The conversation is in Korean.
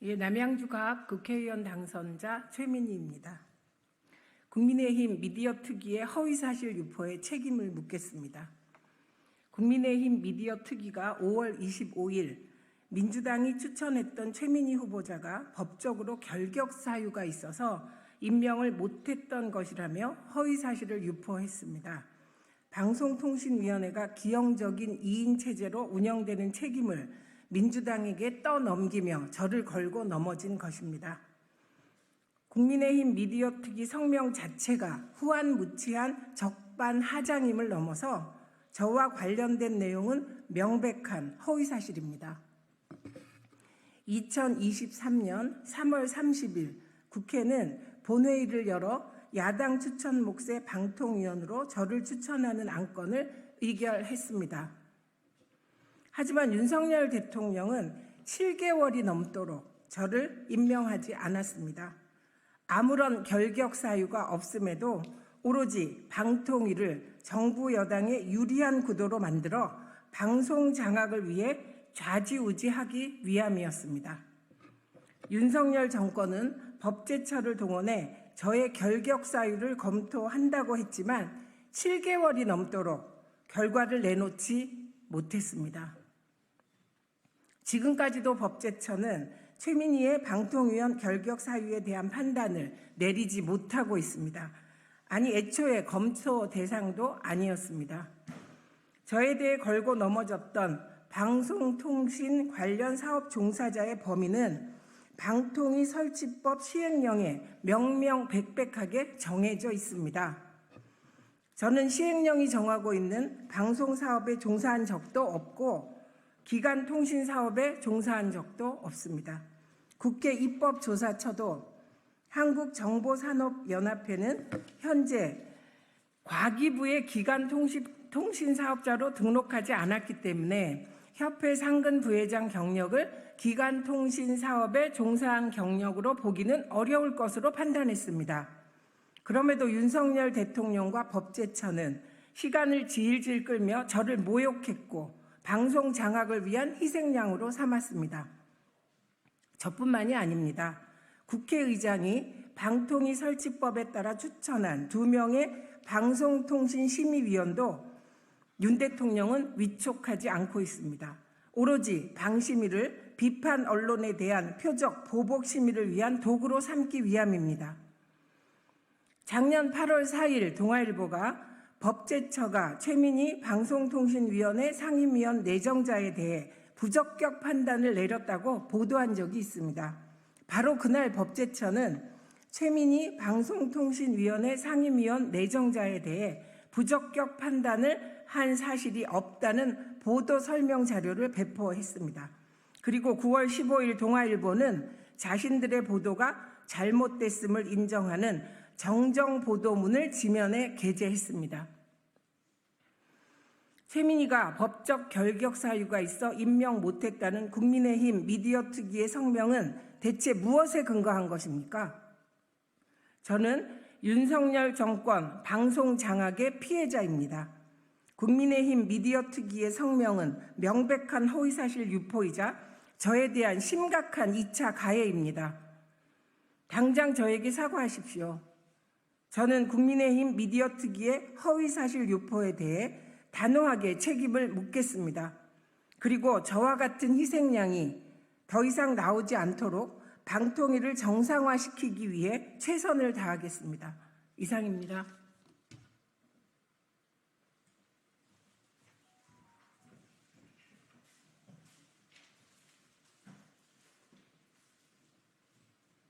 예, 남양주갑 국회의원 당선자 최민희입니다. 국민의힘 미디어 특위의 허위사실 유포에 책임을 묻겠습니다. 국민의힘 미디어 특위가 5월 25일 민주당이 추천했던 최민희 후보자가 법적으로 결격 사유가 있어서 임명을 못했던 것이라며 허위사실을 유포했습니다. 방송통신위원회가 기형적인 2인 체제로 운영되는 책임을 민주당에게 떠넘기며 저를 걸고 넘어진 것입니다. 국민의힘 미디어 특위 성명 자체가 후한무치한 적반하장임을 넘어서 저와 관련된 내용은 명백한 허위사실입니다. 2023년 3월 30일 국회는 본회의를 열어 야당 추천 몫의 방통위원으로 저를 추천하는 안건을 의결했습니다. 하지만 윤석열 대통령은 7개월이 넘도록 저를 임명하지 않았습니다. 아무런 결격 사유가 없음에도 오로지 방통위를 정부 여당의 유리한 구도로 만들어 방송 장악을 위해 좌지우지하기 위함이었습니다. 윤석열 정권은 법제처를 동원해 저의 결격 사유를 검토한다고 했지만 7개월이 넘도록 결과를 내놓지 못했습니다. 지금까지도 법제처는 최민희의 방통위원 결격 사유에 대한 판단을 내리지 못하고 있습니다. 아니 애초에 검토 대상도 아니었습니다. 저에 대해 걸고 넘어졌던 방송통신 관련 사업 종사자의 범위는 방통위 설치법 시행령에 명명백백하게 정해져 있습니다. 저는 시행령이 정하고 있는 방송사업에 종사한 적도 없고 기간 통신 사업에 종사한 적도 없습니다. 국회 입법조사처도 한국정보산업연합회는 현재 과기부의 기간 통신, 사업자로 등록하지 않았기 때문에 협회 상근 부회장 경력을 기간 통신 사업에 종사한 경력으로 보기는 어려울 것으로 판단했습니다. 그럼에도 윤석열 대통령과 법제처는 시간을 질질 끌며 저를 모욕했고 방송 장악을 위한 희생양으로 삼았습니다. 저뿐만이 아닙니다. 국회의장이 방통위 설치법에 따라 추천한 두 명의 방송통신심의위원도 윤 대통령은 위촉하지 않고 있습니다. 오로지 방심위를 비판 언론에 대한 표적 보복 심의를 위한 도구로 삼기 위함입니다. 작년 8월 4일 동아일보가 법제처가 최민희 방송통신위원회 상임위원 내정자에 대해 부적격 판단을 내렸다고 보도한 적이 있습니다. 바로 그날 법제처는 최민희 방송통신위원회 상임위원 내정자에 대해 부적격 판단을 한 사실이 없다는 보도 설명 자료를 배포했습니다. 그리고 9월 15일 동아일보는 자신들의 보도가 잘못됐음을 인정하는 정정 보도문을 지면에 게재했습니다. 최민희가 법적 결격 사유가 있어 임명 못했다는 국민의힘 미디어 특위의 성명은 대체 무엇에 근거한 것입니까? 저는 윤석열 정권 방송 장악의 피해자입니다. 국민의힘 미디어 특위의 성명은 명백한 허위사실 유포이자 저에 대한 심각한 2차 가해입니다. 당장 저에게 사과하십시오. 저는 국민의힘 미디어 특위의 허위사실 유포에 대해 단호하게 책임을 묻겠습니다. 그리고 저와 같은 희생양이 더 이상 나오지 않도록 방통위를 정상화시키기 위해 최선을 다하겠습니다. 이상입니다.